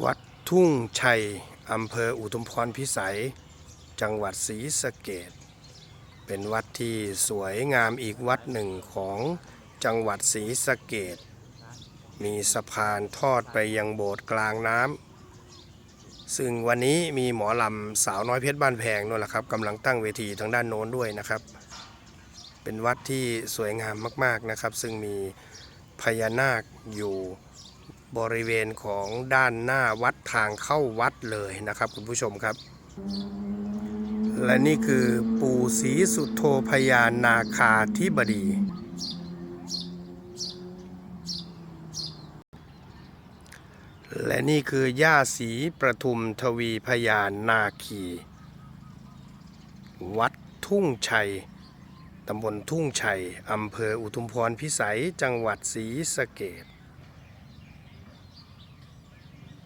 วัดทุ่งชัย อำเภออุทุมพรพิสัย จังหวัดศรีสะเกดเป็นวัดที่สวยงามอีกวัดหนึ่งของจังหวัดศรีสะเกดมีสะพานทอดไปยังโบสถ์กลางน้ำซึ่งวันนี้มีหมอลำสาวน้อยเพชรบ้านแพงนั่นแหละครับกำลังตั้งเวทีทางด้านโน้นด้วยนะครับ เป็นวัดที่สวยงามมากๆนะครับ ซึ่งมีพญานาคอยู่ บริเวณของด้านหน้าวัดทางเข้าวัดเลยนะครับคุณผู้ชมครับ และนี่คือปู่ศรีสุโธพญานาคาธิบดี และนี่คือย่าศรีประทุมทวีพญานาคี วัดทุ่งชัยตำบลทุ่งชัย อำเภออุทุมพรพิสัย จังหวัดศรีสะเกด